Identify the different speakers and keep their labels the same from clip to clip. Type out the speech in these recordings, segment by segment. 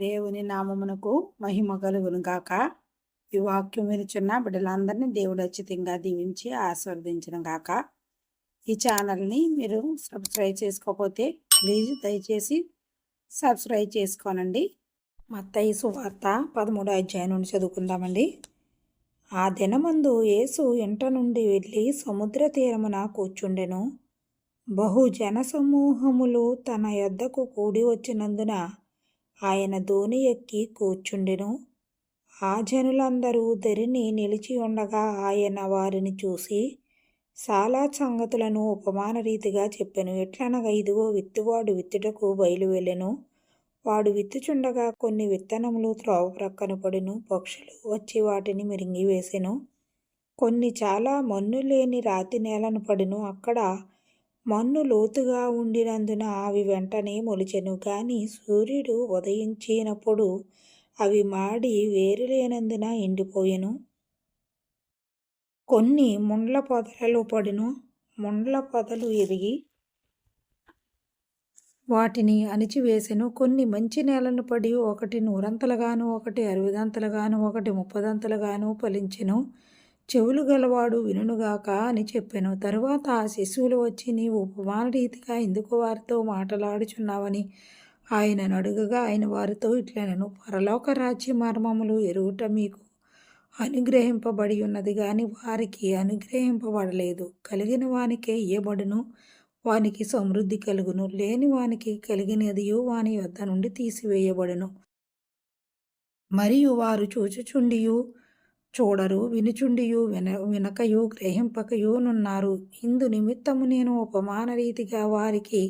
Speaker 1: దేవుని నామమునకు మహిమ కలుగును గాక. ఈ వాక్యం వినుచున్న బిడ్డలందరినీ దేవుడు అచ్చితంగా దీవించి ఆస్వాదించిన గాక. ఈ ఛానల్ని మీరు సబ్స్క్రైబ్ చేసుకోకపోతే ప్లీజ్ దయచేసి సబ్స్క్రైబ్ చేసుకోనండి. మత్తయి సువార్త పదమూడో అధ్యాయం నుండి చదువుకుందామండి. ఆ దినమందు యేసు ఇంట నుండి వెళ్ళి సముద్ర తీరమున కూర్చుండెను. బహు జనసమూహములు తన యొద్దకు కూడి వచ్చినందున ఆయన ధోని ఎక్కి కూర్చుండెను. ఆ జనులందరూ దరిని నిలిచి ఉండగా ఆయన వారిని చూసి చాలా సంగతులను ఉపమాన రీతిగా చెప్పెను. ఎట్లనగా ఇదిగో విత్తువాడు విత్తుటకు బయలువెళ్ళెను వాడు విత్తుచుండగా కొన్ని విత్తనములు త్రోవ ప్రక్కన పడిను. పక్షులు వచ్చి వాటిని మిరింగి వేసెను. కొన్ని చాలా మన్ను లేని రాతి నేలను పడిను. అక్కడ మన్ను లోతుగా ఉండినందున అవి వెంటనే మొలిచెను. కానీ సూర్యుడు ఉదయించినప్పుడు అవి మాడి వేరు లేనందున ఎండిపోయెను. కొన్ని ముండ్ల పొదలలో పడిను. ముండ్ల పొదలు ఎరిగి వాటిని అణిచివేసెను. కొన్ని మంచి నేలను పడి ఒకటి నూరంతలుగాను ఒకటి అరవిదంతలుగాను ఒకటి ముప్పదంతలుగాను ఫలించెను. చెవులు గలవాడు వినుగాక అని చెప్పాను. తరువాత ఆ శిశువులు వచ్చి నీవు ఉపమాన రీతిగా ఎందుకు వారితో మాట్లాడుచున్నావని? ఆయనను అడుగగా ఆయన వారితో ఇట్లనను పరలోక రాజ్య మర్మములు ఎరుగుట మీకు అనుగ్రహింపబడి ఉన్నది కానీ వారికి అనుగ్రహింపబడలేదు. కలిగిన వానికే ఇయ్యబడును వానికి సమృద్ధి కలుగును. లేని వానికి కలిగినదియు వాని వద్ద నుండి తీసివేయబడును. మరియు వారు చూచుచుండియు చూడరు వినుచుండియు విన వినకయు గ్రహింపకయునున్నారు ఇందు నిమిత్తము నేను ఉపమాన రీతిగా వారికి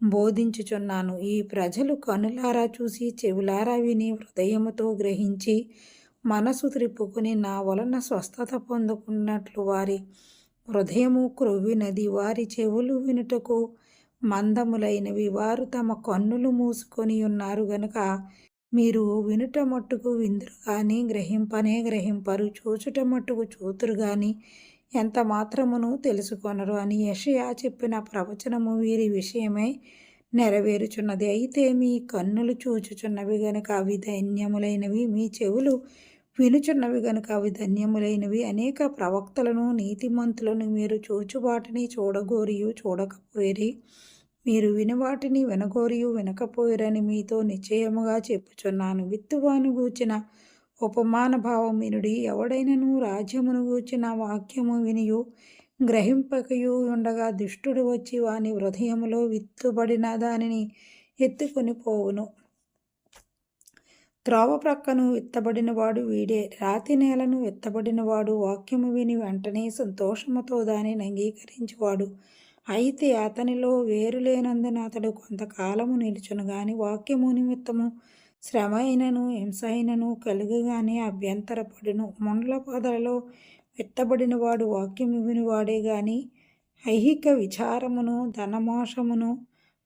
Speaker 1: బోధించుచున్నాను. ఈ ప్రజలు కనులారా చూసి చెవులారా విని హృదయముతో గ్రహించి మనసు త్రిప్పుకుని నా వలన స్వస్థత పొందుకున్నట్లు వారి హృదయము క్రొవ్వినది. వారి చెవులు వినుటకు మందములైనవి. వారు తమ కన్నులు మూసుకొని ఉన్నారు గనుక మీరు వినుట మట్టుకు విందురు కానీ గ్రహింపనే గ్రహింపరు చూచుట మట్టుకు చూతురు కానీ ఎంత మాత్రమును తెలుసుకొనరు అని యషయా చెప్పిన ప్రవచనము వీరి విషయమై నెరవేరుచున్నది. అయితే మీ కన్నులు చూచుచున్నవి గనుక అవి ధన్యములైనవి మీ చెవులు వినుచున్నవి గనుక అవి ధన్యములైనవి. అనేక ప్రవక్తలను నీతిమంతులను మీరు చూచుబాటిని చూడగోరియు చూడకపోయిరి. మీరు వినవాటిని వినగోరియు వినకపోయిరని మీతో నిశ్చయముగా చెప్పుచున్నాను. విత్తువాను గూచిన ఉపమాన భావం వినుడి ఎవడైనను రాజ్యమును గూచిన వాక్యము వినియు. గ్రహింపకయు ఉండగా దుష్టుడు వచ్చి వాని హృదయములో విత్తుబడిన దానిని ఎత్తుకొని పోవును. త్రోవ ప్రక్కను విత్తబడినవాడు వీడే. రాతి నేలను విత్తబడినవాడు వాక్యము విని వెంటనే సంతోషముతో దానిని అంగీకరించువాడు. అయితే అతనిలో వేరు లేనందున అతడు కొంతకాలము నిలుచును గాని వాక్యము నిమిత్తము శ్రమ అయినను హింస అయినను కలుగుగానే అభ్యంతరపడును. ముండ్ల పొదలలో విత్తబడిన వాడు వాక్యము వినివాడే గాని ఐహిక విచారమును ధనమోషమును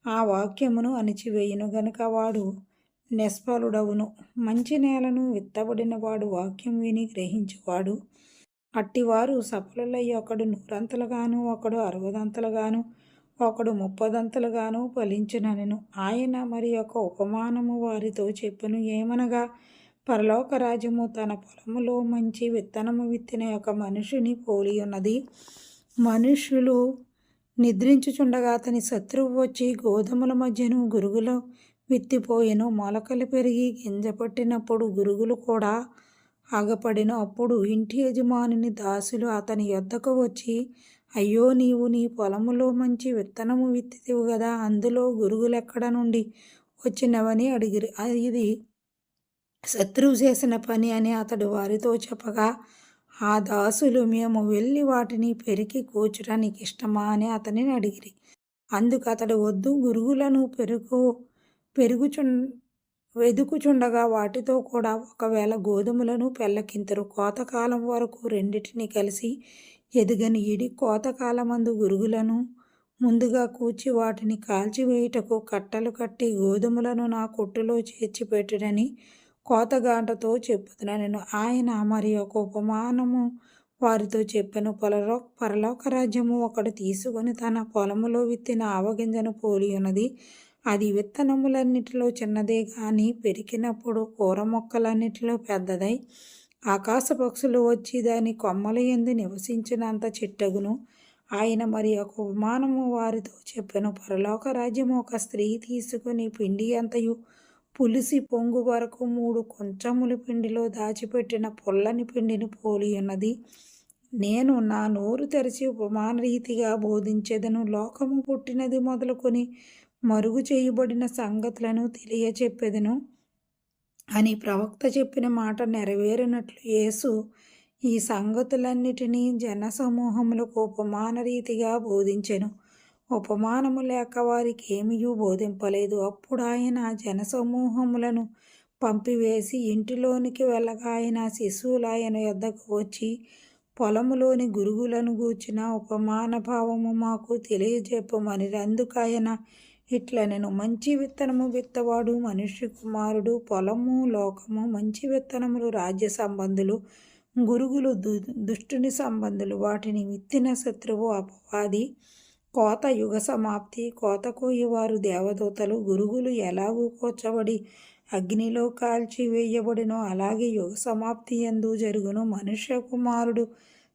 Speaker 1: ఆ వాక్యమును అణిచివేయును గనుక వాడు నిష్ఫలుడవును మంచి నేలను విత్తబడిన వాడు వాక్యం విని గ్రహించువాడు అట్టివారు సఫలులై ఒకడు నూరంతలుగాను ఒకడు అరవదంతలుగాను ఒకడు ముప్పదంతలుగాను ఫలించుననెను. ఆయన మరి ఒక ఉపమానము వారితో చెప్పును ఏమనగా పరలోక రాజ్యము తన పొలములో మంచి విత్తనము విత్తిన ఒక మనుషుని పోలి ఉన్నది మనుషులు నిద్రించుచుండగా అతని శత్రువు వచ్చి గోధుమల మధ్యను గురుగులు విత్తిపోయెను. మొలకలు పెరిగి గింజ పట్టినప్పుడు గురుగులు కూడా ఆగపడిన. అప్పుడు ఇంటి యజమానిని దాసులు అతని యొద్దకు వచ్చి అయ్యో నీవు నీ పొలములో మంచి విత్తనము విత్తితివు కదా అందులో గురుగులెక్కడ నుండి వచ్చినవని అడిగిరి ఇది శత్రువు చేసిన పని అని అతడు వారితో చెప్పగా ఆ దాసులు మేము వెళ్ళి వాటిని పెరికి కూర్చడానికి ఇష్టమా అని అతనిని అడిగిరి. అందుకు అతడు వద్దు గురుగులను పెరుగు పెరుగుచు వెదుకుచుండగా వాటితో కూడా ఒకవేళ గోధుమలను పెళ్ళకింతరు. కోతకాలం వరకు రెండిటిని కలిసి ఎదుగని ఇడి కోతకాలమందు గురుగులను ముందుగా కూర్చి వాటిని కాల్చివేయుటకు కట్టలు కట్టి గోధుమలను నా కొట్టులో చేర్చిపెట్టుడని కోతగాంటతో చెప్పుతున్నాను ఆయన మరి ఒక ఉపమానము వారితో చెప్పాను. పొలలో పరలోక రాజ్యము ఒకడు తీసుకొని తన పొలములో విత్తిన ఆవగింజను పోలి ఉన్నది అది విత్తనములన్నిటిలో చిన్నదే కానీ పెరిగినప్పుడు కూర మొక్కలన్నిటిలో పెద్దదై ఆకాశ పక్షులు వచ్చి దాని కొమ్మల ఎందు నివసించినంత చిట్టగును. ఆయన మరి ఒక ఉపమానము వారితో చెప్పెను పరలోక రాజ్యము ఒక స్త్రీ తీసుకుని పిండి అంతయు పులిసి పొంగు వరకు మూడు కొంచెముల పిండిలో దాచిపెట్టిన పొల్లని పిండిని పోలి ఉన్నది. నేను నా నోరు తెరిచి ఉపమాన రీతిగా బోధించేదను. లోకము పుట్టినది మొదలుకొని మరుగు చేయబడిన సంగతులను తెలియచెప్పెదను అని ప్రవక్త చెప్పిన మాట నెరవేరినట్లు యేసు ఈ సంగతులన్నిటినీ జనసమూహములకు ఉపమాన రీతిగా బోధించెను. ఉపమానము లేక వారికి ఏమీ బోధింపలేదు. అప్పుడు ఆయన జనసమూహములను పంపివేసి ఇంటిలోనికి వెళ్ళగా ఆయన శిశువులు ఆయన యొద్దకు వచ్చి పొలములోని గురుగులను గూర్చిన ఉపమాన భావము మాకు తెలియజెప్పమని అందుకైన ఇట్లా నేను మంచి విత్తనము విత్తవాడు మనుష్య కుమారుడు పొలము లోకము మంచి విత్తనములు రాజ్య సంబంధులు గురుగులు దు దుష్టుని సంబంధులు వాటిని విత్తిన శత్రువు అపవాది కోత యుగ సమాప్తి కోత కోయవారు దేవదూతలు గురుగులు ఎలాగూ కూర్చబడి అగ్నిలో కాల్చి వేయబడినో అలాగే యుగ సమాప్తి ఎందు జరుగును. మనుష్య కుమారుడు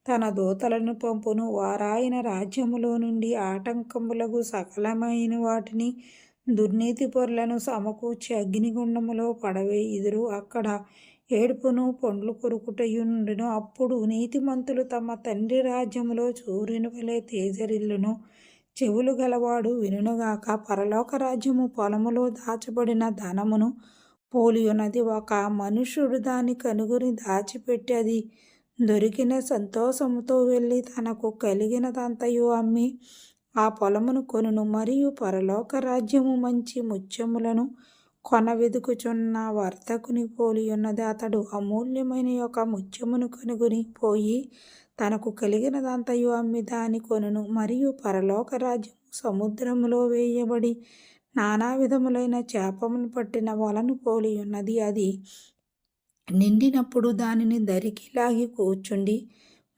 Speaker 1: తన దూతలను పంపును. వారాయన రాజ్యములో నుండి ఆటంకములకు సకలమైన వాటిని దుర్నీతి పొరలను సమకూర్చి అగ్నిగుండములో పడవేయుదురు అక్కడ ఏడుపును పండ్లు కొరుకుటయుండును అప్పుడు నీతిమంతులు తమ తండ్రి రాజ్యములో చూరిన వలె తేజరిల్లును. చెవులు గలవాడు వినుగాక పరలోక రాజ్యము పొలములో దాచబడిన ధనమును పోలియున్నది. ఒక మనుషుడు దాని కనుగొని దాచిపెట్టి అది దొరికిన సంతోషముతో వెళ్ళి తనకు కలిగినదంతయు అమ్మి ఆ పొలమును కొనును. మరియు పరలోక రాజ్యము మంచి ముత్యములను కొన వెదుకుచున్న వర్తకుని పోలి ఉన్నది. అతడు అమూల్యమైన యొక్క ముత్యమును కనుగొని పోయి తనకు కలిగినదంతయు అమ్మి దాని కొనును. మరియు పరలోక రాజ్యము సముద్రములో వేయబడి నానా విధములైన చేపమును పట్టిన వలను పోలి ఉన్నది. అది నిండినప్పుడు దానిని దరికి లాగి కూర్చుండి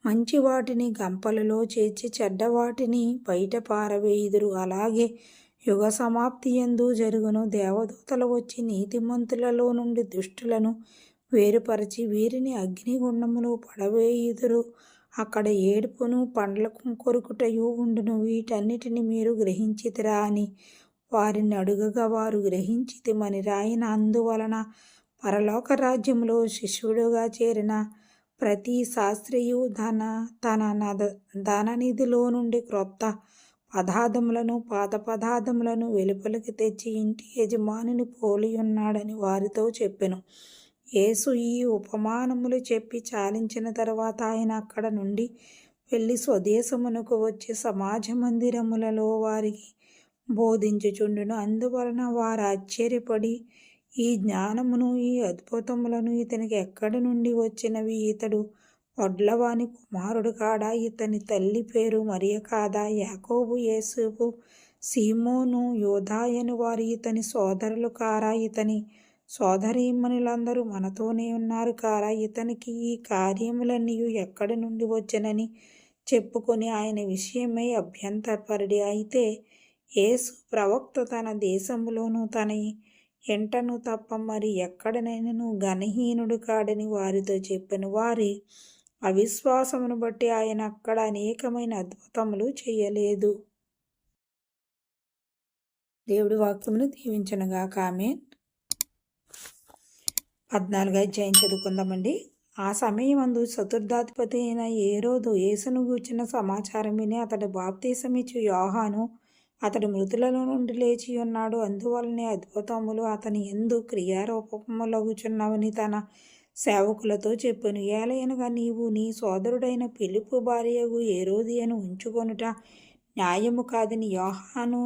Speaker 1: మంచి వాటిని గంపలలో చేర్చి చెడ్డవాటిని బయట పారవేయుదురు. అలాగే యుగ సమాప్తి ఎందు జరుగును. దేవదూతలు వచ్చి నీతిమంతులలో నుండి దుష్టులను వేరుపరచి వీరిని అగ్నిగుండములో పడవేయుదురు. అక్కడ ఏడుపును పండ్లకు కొరుకుటయు ఉండును. వీటన్నిటిని మీరు గ్రహించితిరా అని వారిని అడుగగా వారు గ్రహించితిమని. రాయిన అందువలన పరలోక రాజ్యంలో శిష్యుడుగా చేరిన ప్రతి శాస్త్రియు ధన తన నద ధననిధిలో నుండి క్రొత్త పదార్థములను పాత పదార్థములను వెలుపలికి తెచ్చి ఇంటి యజమానిని పోలి ఉన్నాడని వారితో చెప్పెను. యేసు ఈ ఉపమానములు చెప్పి చాలించిన తర్వాత ఆయన అక్కడ నుండి వెళ్ళి స్వదేశమునకు వచ్చి సమాజ మందిరములలో వారికి బోధించుచుండును. అందువలన వారు ఆశ్చర్యపడి ఈ జ్ఞానమును ఈ అద్భుతములను ఇతనికి ఎక్కడి నుండి వచ్చినవి ఇతడు? వడ్లవాని కుమారుడు కాడా? ఇతని తల్లి పేరు మరియ కాదా? యాకోబు యేసుపు సీమోను యోధాయను వారు ఇతని సోదరులు కారా? ఇతని సోదరీమణులందరూ మనతోనే ఉన్నారు కారా? ఇతనికి ఈ కార్యములన్నీ ఎక్కడి నుండి వచ్చనని చెప్పుకొని ఆయన విషయమై అభ్యంతరపరిడి అయితే యేసు ప్రవక్త తన దేశంలోనూ తన ఎంటను తప్ప మరి ఎక్కడనైనను ఘనహీనుడు కాడని వారితో చెప్పిన వారి అవిశ్వాసమును బట్టి ఆయన అక్కడ అనేకమైన అద్భుతములు చేయలేదు. దేవుడి వాక్యమును దీవించనుగా కామె పద్నాలుగు అధ్యాయం చదువుకుందామండి. ఆ సమయం అందు చతుర్థాధిపతి అయిన ఏ రోజు యేసును గూర్చిన సమాచారం విని అతడు బాప్తీసమిచ్చు యోహాను అతడు మృతులలో నుండి లేచి ఉన్నాడు. అందువలనే అద్భుతములు అతని ఎందు క్రియారూపములగుచున్నవని తన సేవకులతో చెప్పాను. ఏలయనగా నీవు నీ సోదరుడైన పిలుపు భార్యగు ఏరోదియను ఉంచుకొనుట న్యాయము కాదని యోహాను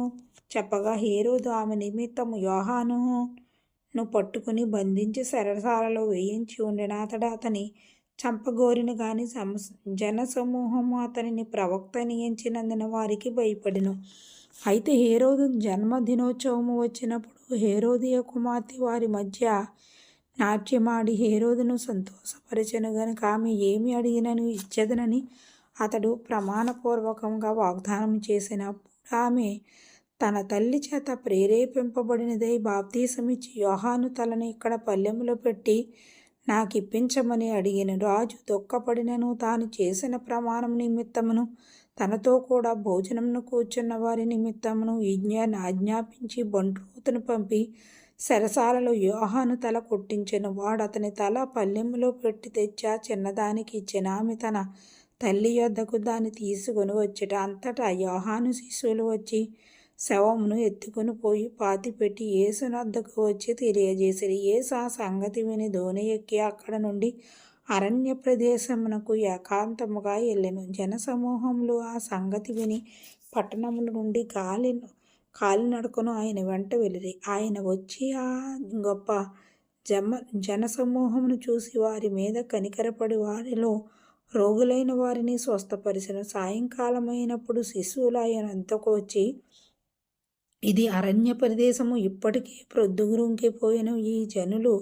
Speaker 1: చెప్పగా హేరోదు ఆమె నిమిత్తము యోహానును పట్టుకుని బంధించి శరసాలలో వేయించి ఉండిన. అతడు అతని చంపగోరిన గాని సమ జనసమూహము అతనిని ప్రవక్త నియించినందున వారికి భయపడిను. అయితే హేరోదు జన్మదినోత్సవము వచ్చినప్పుడు హేరోదియ కుమార్తె వారి మధ్య నాట్యమాడి హేరోదును సంతోషపరచను గనుక ఆమె ఏమి అడిగినను ఇచ్చదనని అతడు ప్రమాణపూర్వకంగా వాగ్దానం చేసినప్పుడు ఆమె తన తల్లి చేత ప్రేరేపింపబడినదై బాప్తీసమిచ్చి యోహాను తలను ఇక్కడ పల్లెములో పెట్టి నాకిప్పించమని అడిగిన రాజు దుఃఖపడినను తాను చేసిన ప్రమాణం నిమిత్తమును తనతో కూడా భోజనంను కూర్చున్న వారి నిమిత్తమును విజ్ఞాన్ని ఆజ్ఞాపించి బండ్రూతును పంపి శరసాలలో యోహాను తల కొట్టించిన. వాడు అతని తల పల్లెములో పెట్టి తెచ్చా చిన్నదానికి ఇచ్చిన. ఆమె తన తల్లి యొద్దకు దాన్ని తీసుకొని వచ్చేట. అంతటా యోహాను శిశువులు వచ్చి శవమును ఎత్తుకుని పోయి పాతిపెట్టి ఏసునద్దకు వచ్చి తెలియజేసిరి. ఏసు ఆ సంగతి విని ధోని ఎక్కి అక్కడ నుండి అరణ్య ప్రదేశమునకు ఏకాంతముగా వెళ్ళెను జనసమూహములు ఆ సంగతి విని పట్టణముల నుండి గాలి కాలినడకను ఆయన వెంట వెళ్ళిరి. ఆయన వచ్చి ఆ గొప్ప జమ జనసమూహమును చూసి వారి మీద కనికరపడి వారిలో రోగులైన వారిని స్వస్థపరిచను. సాయంకాలమైనప్పుడు శిశువులు ఆయన అంతకు వచ్చి ఇది అరణ్య ప్రదేశము ఇప్పటికీ ప్రొద్దుగురుంకిపోయిన ఈ జనులు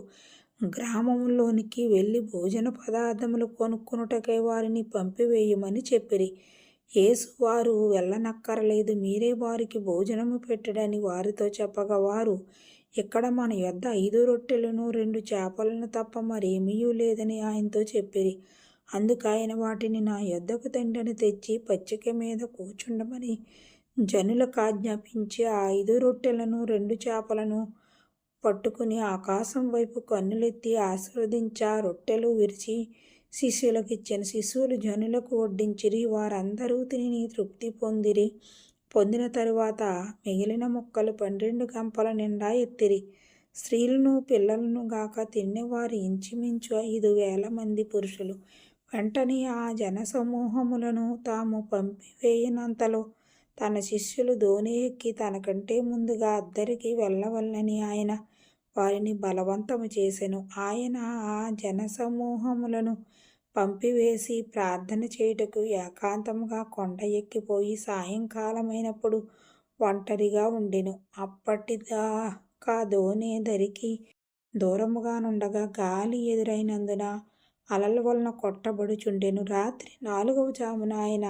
Speaker 1: గ్రామంలోనికి వెళ్ళి భోజన పదార్థములు కొనుక్కునుటకై వారిని పంపివేయమని చెప్పిరి. యేసు వారు వెళ్ళనక్కరలేదు మీరే వారికి భోజనము పెట్టడని వారితో చెప్పగా వారు ఇక్కడ మన యొద్ద ఐదు రొట్టెలను రెండు చేపలను తప్ప మరేమీ లేదని ఆయనతో చెప్పిరి. అందుకు ఆయన వాటిని నా యొద్దకు తండ్రిని తెచ్చి పచ్చిక మీద కూర్చుండమని జనులకు ఆజ్ఞాపించి ఆ ఐదు రొట్టెలను రెండు చేపలను పట్టుకుని ఆకాశం వైపు కన్నులెత్తి ఆశీర్వదించా రొట్టెలు విరిచి శిష్యులకు ఇచ్చిన శిశువులు జనులకు వడ్డించిరి వారందరూ తిని తృప్తి పొందిరి. పొందిన తరువాత మిగిలిన ముక్కలు పన్నెండు గంపల నిండా ఎత్తిరి. స్త్రీలను పిల్లలను గాక తిన్నవారు ఇంచుమించు ఐదు వేల మంది పురుషులు. వెంటనే ఆ జనసమూహములను తాము పంపివేయనంతలో తన శిష్యులు ధోని ఎక్కి తనకంటే ముందుగా అద్దరికి వెళ్ళవల్లని ఆయన వారిని బలవంతము చేసెను. ఆయన ఆ జనసమూహములను పంపివేసి ప్రార్థన చేయుటకు ఏకాంతముగా కొండ ఎక్కిపోయి సాయంకాలమైనప్పుడు ఒంటరిగా ఉండెను. అప్పటిదాకా ధోని దరికి దూరముగానుండగా గాలి ఎదురైనందున అలల వలన కొట్టబడుచుండెను. రాత్రి నాలుగవ జామున ఆయన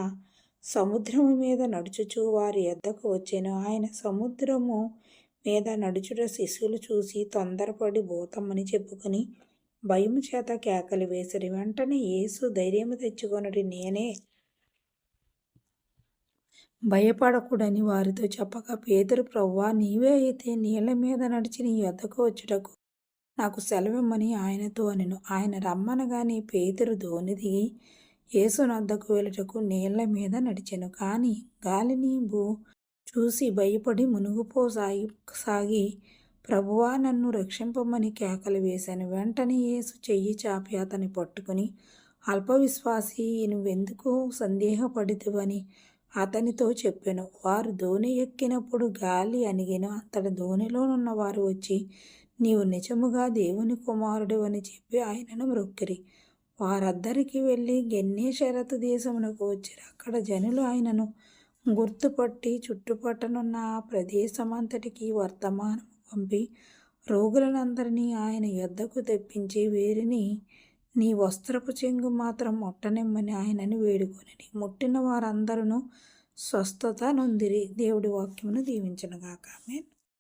Speaker 1: సముద్రము మీద నడుచుచు వారి ఎద్దకు వచ్చాను. ఆయన సముద్రము మీద నడుచుట శిశువులు చూసి తొందరపడి భూతమని చెప్పుకొని భయం చేత కేకలు వేసిరి. వెంటనే యేసు ధైర్యము తెచ్చుకొనడి నేనే భయపడకూడని వారితో చెప్పగా పేదరు ప్రవ్వా నీవే అయితే నీళ్ళ మీద నడిచి నీ వద్దకు వచ్చుటకు నాకు సెలవిమ్మని ఆయనతో అనెను. ఆయన రమ్మనగానే పేదరు ధోని దిగి యేసునద్దకు వెళ్ళటకు నీళ్ళ మీద నడిచెను. కానీ గాలిని భూ చూసి భయపడి మునుగుపోసాగి సాగి ప్రభువా నన్ను రక్షింపమని కేకలు వేశాను. వెంటనే యేసు చెయ్యి చాపి అతని పట్టుకుని అల్పవిశ్వాసి నువ్వెందుకు సందేహపడితివని అతనితో చెప్పాను. వారు ధోని ఎక్కినప్పుడు గాలి అణిగిన అతడి ధోనిలోనున్న వారు వచ్చి నీవు నిజముగా దేవుని కుమారుడు అని చెప్పి ఆయనను మ్రొక్కిరి వారద్దరికి వెళ్ళి గెన్నేషరతు దేశమునకు వచ్చిన అక్కడ జనులు ఆయనను గుర్తుపట్టి చుట్టుపట్టనున్న ఆ ప్రదేశమంతటికి వర్తమానం పంపి రోగులనందరినీ ఆయన యొద్దకు తెప్పించి వీరిని నీ వస్త్రపు చెంగు మాత్రం ముట్టనిమ్మని ఆయనని వేడుకొని ముట్టిన వారందరూ స్వస్థత నొందిరి. దేవుడి వాక్యమును దీవించనుగాక ఆమెన్.